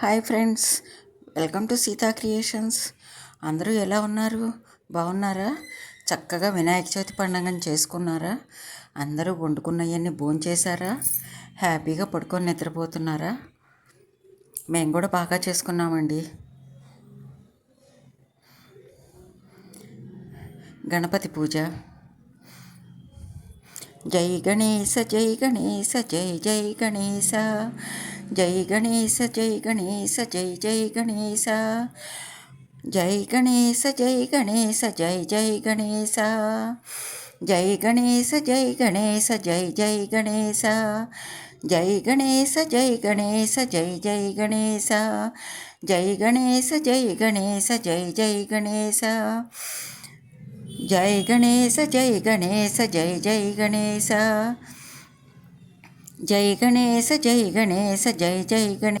Hi friends welcome to Sita Creations. అందరూ ఎలా ఉన్నారు? బాగున్నారా? చక్కగా వినాయక చవితి పండుగను చేసుకున్నారా? అందరూ వండుకున్నవన్నీ భోంచేశారా? హ్యాపీగా పడుకొని నిద్రపోతున్నారా? మేము కూడా బాగా చేసుకున్నామండి. గణపతి పూజ. जय गणेश जय गणेश जय जय गणेश जय गणेश जय गणेश जय जय गणेश जय गणेश जय गणेश जय जय गणेश जय गणेश जय गणेश जय जय गणेश जय गणेश जय गणेश जय जय गणेश जय गणेश जय गणेश जय जय गणेश जय गणेश जय गणेश जय जय गणेश। जय गणेश जय गणेश जय जय गणेश।